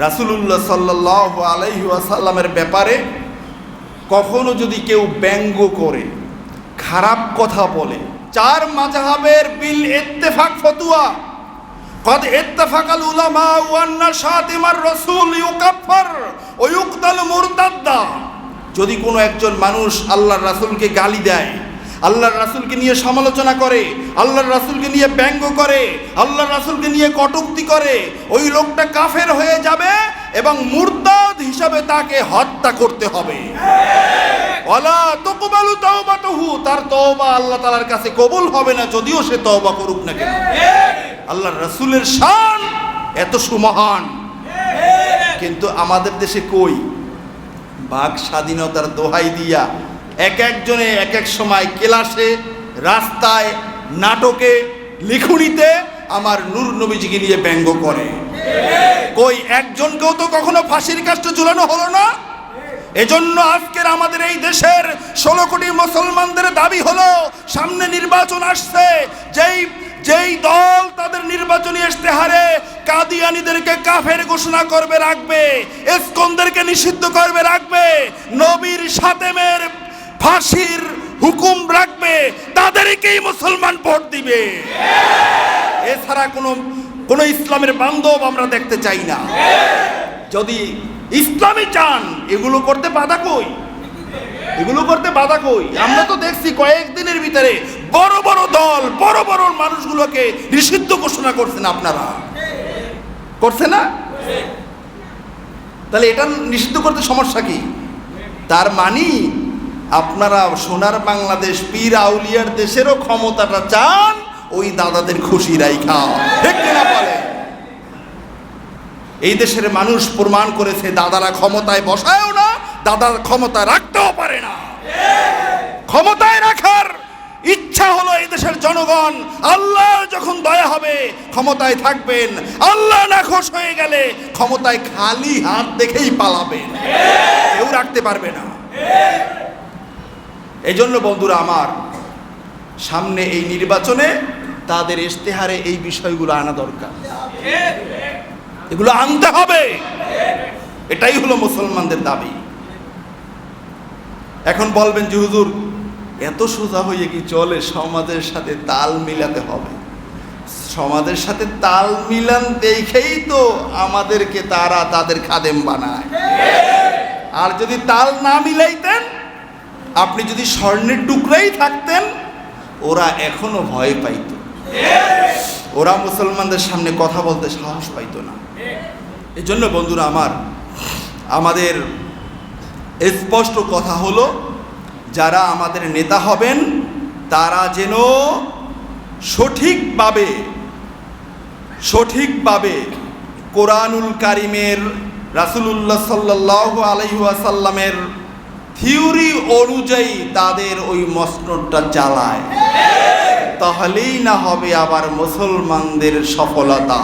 রাসুলুল্লাহ সাল্লাহ আলাইহি আসাল্লামের ব্যাপারে কখনো যদি কেউ ব্যঙ্গ করে খারাপ কথা বলে চার মাযহাবের বিল ইত্তেফাক ফতুয়া قد اتفق العلماء أن شاتم الرسول يكفر ويقتل مرتدا যদি কোনো একজন মানুষ আল্লাহর রাসূলকে গালি দেয় আল্লাহর রাসূলকে নিয়ে সমালোচনা করে, আল্লাহর রাসূলকে নিয়ে ব্যঙ্গ করে, আল্লাহর রাসুলকে নিয়ে কটুক্তি করে, ওই লোকটা কাফের হয়ে যাবে এবং মুরতাদ হিসাবে তাকে হত্যা করতে হবে। ওয়ালা তুকবালু তাওবাতুহু, তার তওবা আল্লাহ তাআলার কাছে কবুল হবে না, যদিও সে তওবা করুক না কেন। আল্লাহর রাসূলের শান এত সুমহান। কিন্তু আমাদের দেশে কই? বাক স্বাধীনতার দোহাই দিয়া এক একজনে এক এক সময় ক্লাসে, রাস্তায়, নাটকে, লিখুনিতে আমার নূর নবীজিকে নিয়ে ব্যঙ্গ করে। কই, একজনকেও তো কখনো ফাঁসির কাজটা ঝুলানো হলো না? এজন্য আজকের আমাদের এই দেশের ষোলো কোটি মুসলমানদের দাবি হলো, সামনে নির্বাচন আসছে। যেই যেই দল তাদের নির্বাচনী ইশতেহারে কাদিয়ানিদেরকে কাফের ঘোষণা করবে, রাখবে। এসকনদেরকে নিষিদ্ধ করবে, রাখবে নবীর সাতেমের ফাঁসির হুকুম রাখবে তাদেরকেই মুসলমান ভোট দিবে। এছাড়া কোনো কোনো ইসলামের বান্ধব আমরা দেখতে চাই না। যদি ইসলামী চান, এগুলো করতে বাধা কই? এগুলো করতে বাধা কই? আমরা তো দেখছি কয়েকদিনের ভিতরে বড় বড় দল, বড় বড় মানুষগুলোকে নিষিদ্ধ ঘোষণা করছেন আপনারা। করছে না? তাহলে এটা নিষিদ্ধ করতে সমস্যা কি? তার মানি আপনারা সোনার বাংলাদেশ পীর আউলিয়ার দেশেরও ক্ষমতাটা চান, ওই দাদাদের খুশি রাইখা। ঠিক বলে? এই দেশের মানুষ প্রমাণ করেছে, দাদারা ক্ষমতায় বসায়ও না, দাদার ক্ষমতা রাখতেও পারে না। ক্ষমতায় রাখার ইচ্ছা হলো এই দেশের জনগণ। আল্লাহ যখন দয়া হবে, ক্ষমতায় থাকবেন। আল্লাহ না খোশ হয়ে গেলে ক্ষমতায় খালি হাত দেখেই পালাবেন। কেউ রাখতে পারবে না। এই জন্য বন্ধুরা আমার সামনে এই নির্বাচনে তাদের ইশতেহারে এই বিষয়গুলো আনা দরকার। এগুলো আনতে হবে। এটাই হলো মুসলমানদের দাবি। এখন বলবেন যে, হুজুর, এত সোজা হয়ে কি চলে? সমাজের সাথে তাল মিলাতে হবে। সমাজের সাথে তাল মিলান দেখেই তো আমাদেরকে তারা তাদের খাদেম বানায়। আর যদি তাল না মিলাইতেন আপনি যদি স্বর্ণের টুকরাই থাকতেন, ওরা এখনও ভয় পাইত। ওরা মুসলমানদের সামনে কথা বলতে সাহস পাইতো না। এই জন্য বন্ধুরা আমার, আমাদের স্পষ্ট কথা হলো, যারা আমাদের নেতা হবেন, তারা যেন সঠিকভাবে সঠিকভাবে কোরআনুল কারিমের, রাসুলুল্লাহ সাল্লাহ আলহিহাসাল্লামের থিওরি অনুযায়ী তাদের ওই মসনদটা চালায়। তাহলেই না হবে আবার মুসলমানদের সফলতা।